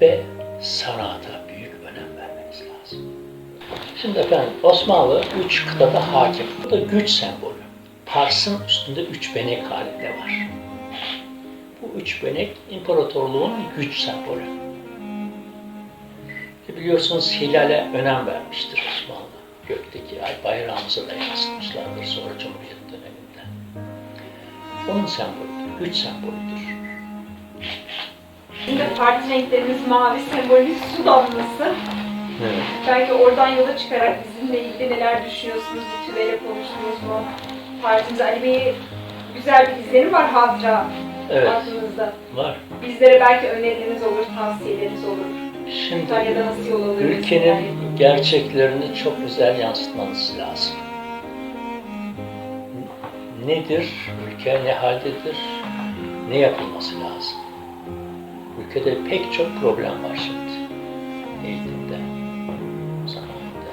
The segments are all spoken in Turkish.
ve sanata büyük önem vermeniz lazım. Şimdi efendim Osmanlı üç kıtada hakim. Bu da güç sembolü. Pars'ın üstünde üç benek halinde var. Bu üç benek imparatorluğun güç sembolü. E Biliyorsunuz hilale önem vermiştir Osmanlı. Gökteki ay bayrağımıza da yansıtmışlardır sonra Cumhuriyet döneminde. Onun sembolüdür, güç sembolüdür. De parti renklerimiz mavi sembolü su damlası. Evet. Belki oradan yola çıkarak bizimle ilgili neler düşünüyorsunuz? Tübeyle konuştunuz mu? Partimize Ali Bey'e güzel bir izlenim var hatıra Evet, aklınızda. var. Bizlere belki önerileriniz olur, tavsiyeleriniz olur. Şimdi nasıl yol ülkenin gerçeklerini çok güzel yansıtmanız lazım. Nedir? Ülke ne haldedir? Ne yapılması lazım? Ülkede pek çok problem var şimdi. Eğitimde, sanayide,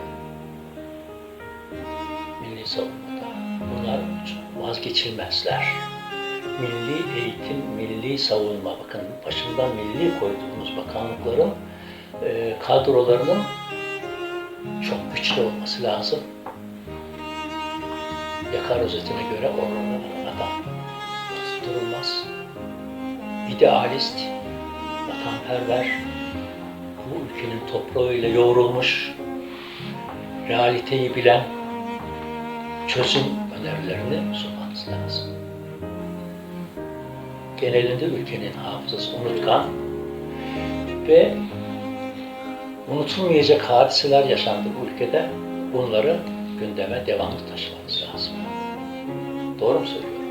milli savunmada. Bunlar vazgeçilmezler. Milli eğitim, milli savunma, bakın başından milli koyduğumuz bakanlıkların e, kadrolarının çok güçlü olması lazım. Yakar özetine göre orman adam tutturulmaz. İdealist, vatanperver, bu ülkenin toprağıyla yoğrulmuş, realiteyi bilen, çözüm önerilerini sunmanız lazım. Genelinde ülkenin hafızası unutkan ve unutulmayacak hadiseler yaşandı bu ülkede. Bunları gündeme devamlı taşımanız lazım. Doğru mu söylüyorum?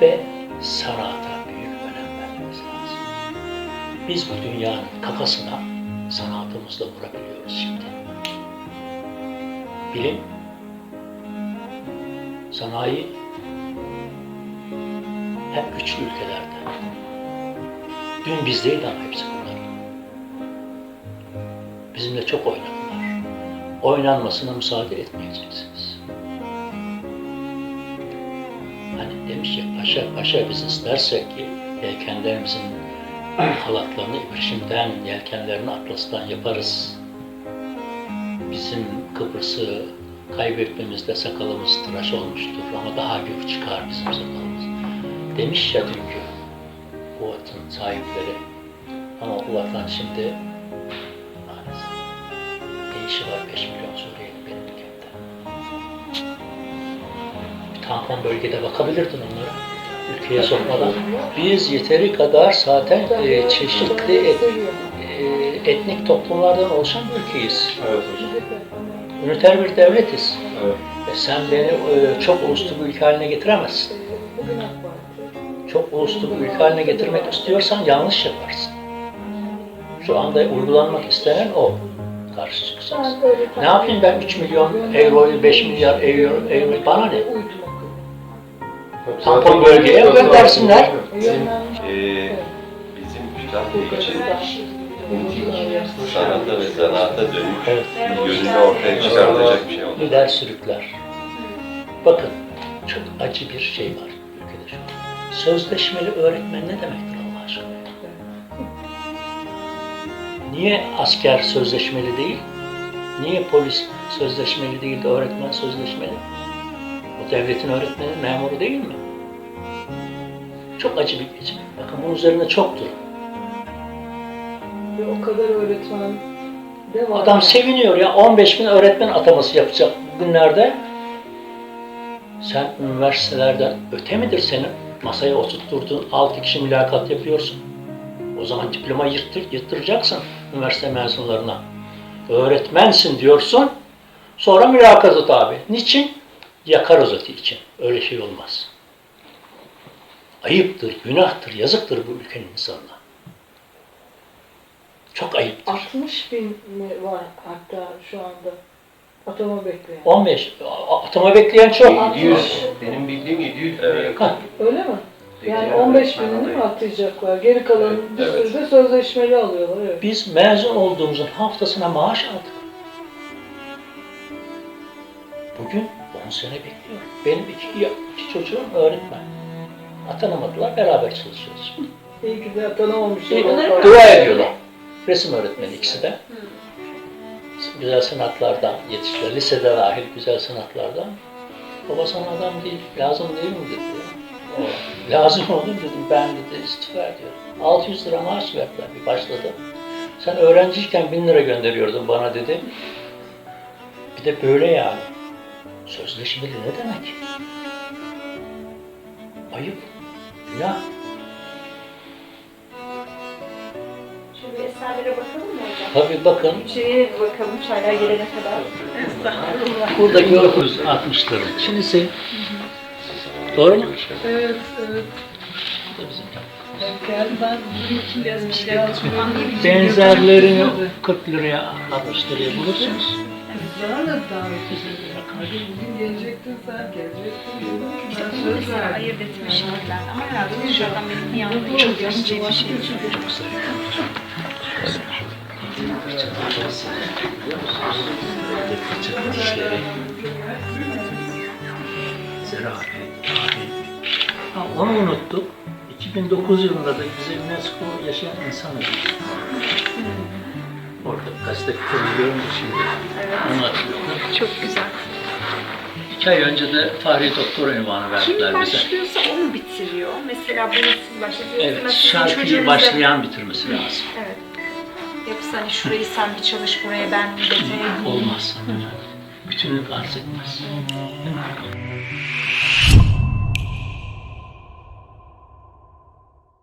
Ve sanata Biz bu dünyanın kafasına sanatımızla vurabiliyoruz şimdi. Bilim, sanayi hep güçlü ülkelerde. Dün bizdeydi ama hepsi bunlar. Bizimle çok oynadılar. Oynanmasına müsaade etmeyeceksiniz. Hani demiş ya paşa paşa biz istersek ki yelkenlerimizin halatlarını ibrişimden, yelkenlerini atlastan yaparız. Bizim Kıbrıs'ı kaybetmemizde sakalımız tıraş olmuştur ama daha gür çıkar bizim sakalımız. Demiş ya dünkü bu vatan sahipleri. Ama bu vatan şimdi maalesef ne işi var 5 milyon Suriyeli benim ülkemde. Bir tampon bölgede bakabilirdin onlara. Ülkeye sokmadan. Biz yeteri kadar zaten e, çeşitli et- e, etnik toplumlardan oluşan bir ülkeyiz. Evet hocam. Üniter bir devletiz. Evet. E sen beni e, çok uluslu bir ülke haline getiremezsin. Çok uluslu bir ülke haline getirmek istiyorsan yanlış yaparsın. Şu anda uygulanmak istenen o. Karşı çıkacaksın. Ne yapayım ben 3 milyon euroyu 5 milyar euro, euro bana ne? Tampon bölgeye göndersinler. Bizim, eee bizim Kütahya için sanata ve zanaata dönük Evet. yönünü ortaya çıkartacak bir şey oldu. Lider sürükler. Bakın çok acı bir şey var ülkede şu an. Sözleşmeli öğretmen ne demektir Allah aşkına? Niye asker sözleşmeli değil? Niye polis sözleşmeli değil de öğretmen sözleşmeli? O devletin öğretmeni, memuru değil mi? Çok acı bir geçim. Bakın bunun üzerine çok durun. Ve o kadar öğretmen de var. Adam seviniyor ya 15 bin öğretmen ataması yapacak bugünlerde. Sen üniversitelerden öte midir senin? Masaya oturtturduğun 6 kişi mülakat yapıyorsun. O zaman diploma yırttır, yırttıracaksın üniversite mezunlarına. Öğretmensin diyorsun. Sonra mülakata tabi. Niçin? Yakar özeti için. Öyle şey olmaz. Ayıptır, günahtır, yazıktır bu ülkenin insanına. Çok ayıptır. 60 bin mi var hatta şu anda atama bekleyen. 15. A- Atama bekleyen çok. 700, benim bildiğim 700 Evet. yakın. Öyle mi? Yani Evet. 15 binini mi atlayacaklar? Geri kalan bir Evet. sürü de sözleşmeli alıyorlar. Evet. Biz mezun olduğumuzun haftasına maaş aldık. Bugün 10 sene bekliyor. Benim iki, iki çocuğum öğretmen. Atanamadılar, beraber çalışıyoruz. İyi ki de Bunları Dua ediyorlar. Resim öğretmeni ikisi de. Güzel sanatlardan yetiştiler. Lisede dahil güzel sanatlardan. Baba sana adam değil, lazım değil mi dedi. ya. O, lazım oğlum dedim, ben dedi istifa ediyorum. 600 lira maaş verdiler bir başladı. Sen öğrenciyken 1000 lira gönderiyordun bana dedi. Bir de böyle yani. Sözleşmeli ne demek? Ayıp, günah. Şöyle bir eserlere bakalım mı hocam? Tabii bakın bir bakalım çaylar gelene kadar. Burada görürüz 60'ların. Şimdisi doğru mu? Evet, evet. Bu da bizim. Benzerlerini 40 liraya 60 liraya bulursunuz. Bana da davet edildi. Hadi bugün gelecektin sen, gelecektin. Dedim ki ben söz verdim. ayırt etme şekiller. Ama herhalde dışarıdan benim bir anda çok görünce bir şey. Ziraat, onu unuttuk. 2009 yılında da bize UNESCO yaşayan insan ödülü. Orada gazetede görüyorum şimdi. Onu hatırlıyorum. Çok güzel. İki ay önce de Fahri Doktor ünvanı Kim verdiler bize. başlıyorsa onu bitiriyor. Mesela bunu siz başlatıyorsunuz. Evet, Mesela şarkıyı çocuğunuza- başlayan bitirmesi lazım. Evet. Yoksa hani şurayı sen bir çalış, buraya ben bir detaya Olmaz. Bütünlük arz etmez.